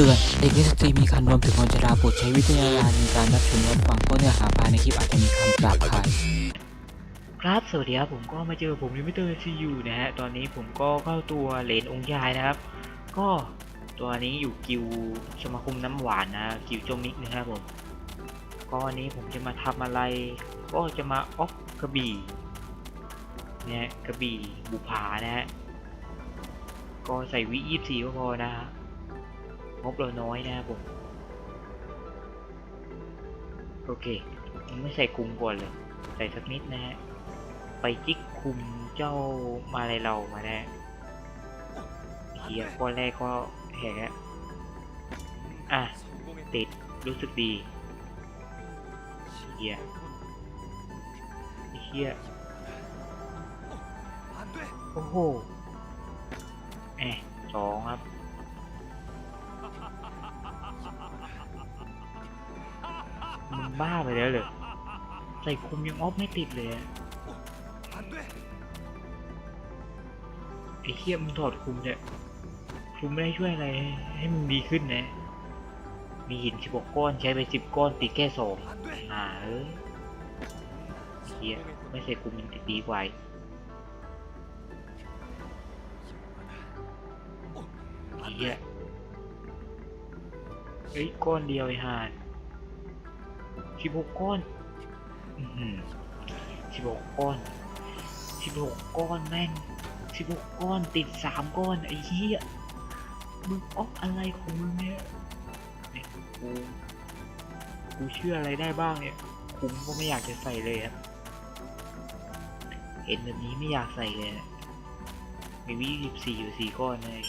ตือน เด็กนิสตรีมีคันรวมถึงคนชราโปรดใช้วิจารณญาณในการรับชมรับฟังเพราะเนื้อหาภายในคลิปอาจจะมีคำหยาบคายครับสวัสดีครับผมก็มาเจอผมลิมิเตอร์ซียูนะฮะตอนนี้ผมก็เข้าตัวเหรนองค์ชายนะครับ ก็ตัวนี้อยู่กิวสมาคมน้ำหวานนะกิวโจมิกนะครับผมก็วันนี้ผมจะมาทำอะไร ก็จะมาออฟกระบี่นะฮะกระบี่บุพานะฮะก็ใส่วิยี่สี่ก็พอนะฮะ งบเราน้อยนะครับผม โอเคยังไม่ใส่คุมก่อนเลย ใส่สักนิดนะฮะ ไปจิกคุมเจ้ามาเลยเรามาแน่เฮียก้อนแรกก็แหกอะอะ ติดรู้สึกดีเฮียเฮียโอ้โหแอะสองครับ มึงบ้าไปแล้วเหรอใส่คุมยังออฟไม่ติดเลยอะไอ้เคียมึงถอดคุมเนี่ยคุมไม่ได้ช่วยอะไร ให้มึงดีขึ้นนะ มีหินสิบก้อนใช้ไปสิบก้อนติดแค่สองหาเอ้ยเคียไม่ใส่คุมมันติดดีกว่าอีกเคีย เอ้ยก้อนเดียวไอ้ห่านสิบหกก้อนอือหือสิบหกก้อนสิบหกก้อนแม่งสิบหกก้อนติดสามก้อนไอ้เหี้ยมึงออกอะไรของมึงเนี่ยเนี่ยกูกูเชื่ออะไรได้บ้างเนี่ยคุ้มก็ไม่อยากจะใส่เลยอะเห็นแบบนี้ไม่อยากใส่เลยมีวิสิบสี่อยู่สี่ก้อนเลย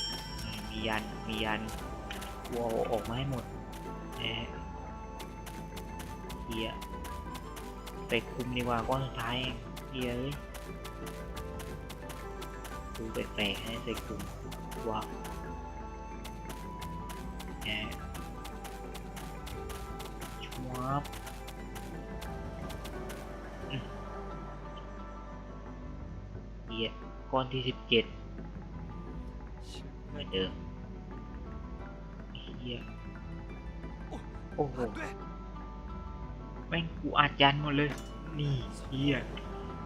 มียันมียัน กูเออกมาให้หมดนะฮะเฮียไปคุมดีกว่าก้อนสุดท้ายเฮียเอ้ยดูแปลกๆให้ใส่กลุ่มว้าวแอบชวับเหี้ยก้อนที่สิบเจ็ดเหมือนเดิม เฮียโอ้โหแม่งกูอาจยันหมดเลย นี่เฮีย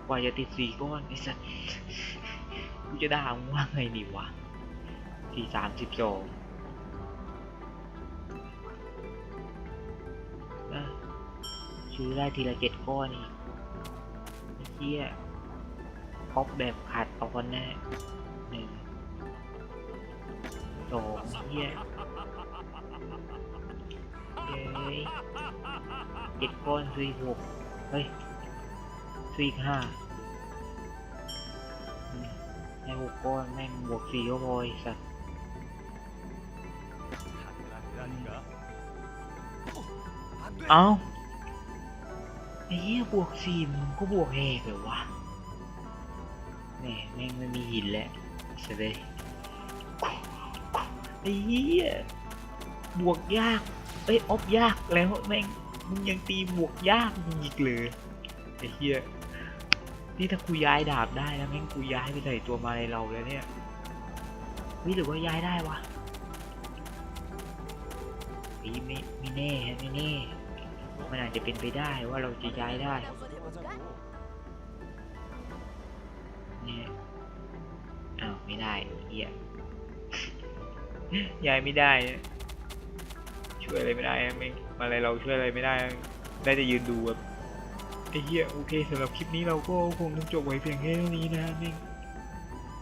กว่าจะติดสี่ก้อนไอ้สัสกูจะด่ามึงว่าไงดีวะที่สามสิบสองซื้อได้ทีละเจ็ดก้อนอีกไอ้เหี้ยออฟแบบขาดตอนแน่หนึ่งสองเหี้ย ย้ยเจ็ดก้อนซื้ออีกหกเฮ้ยซื้ออีกห้าให้หกก้อนแม่งบวกสี่ก็พอไอ้สัตว์เอ้าไอ้เหี้ยบวกสี่มึงก็บวกแหกเลยวะแหม่แม่งไม่มีหินแล้วเสยเลยไอ้เหี้ยบวกยาก เอ้ยออฟยากแล้วแม่งมึงยังตีบวกยากมึงอีกเลยไอ้เหี้ยนี่ถ้ากูย้ายดาบได้นะแม่งกูย้ายไปใส่ตัวมาในเราแล้วเนี่ยวิหรือว่าย้ายได้วะอีไม่ไม่แน่ไม่แน่มันอาจจะเป็นไปได้ว่าเราจะย้ายได้เนี่ยอ้าวไม่ได้เฮียย้ายไม่ได้ ช่วยอะไรไม่ได้อะแม่งมาอะไรเราช่วยอะไรไม่ได้ ได้แต่ยืนดูแบบไอ้เหี้ยโอเคสำหรับคลิปนี้เราก็คงต้องจบไว้เพียงแค่นี้นะแม่ง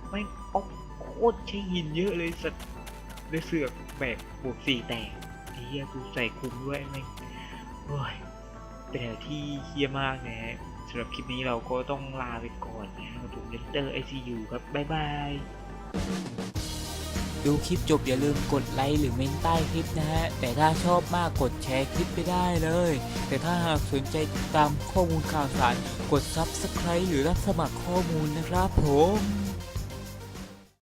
แม่ออกโคตรใช้หินเยอะเลยสัตว์เลยเสือกแบกบวกสี่แตกไอ้เหี้ยกูใส่คุมด้วยแม่งโอ้ยเป็นอะไรที่เฮี้ยมากนะฮะสำหรับคลิปนี้เราก็ต้องลาไปก่อนนะกับผมเลนเตอร์ไอซียูครับบ๊ายบาย ดูคลิปจบอย่าลืมกดไลค์หรือเมนใต้คลิปนะฮะ แต่ถ้าชอบมากกดแชร์คลิปไปได้เลย แต่ถ้าหากสนใจติดตามข้อมูลข่าวสาร กด Subscribe หรือรับสมัครข้อมูลนะครับผม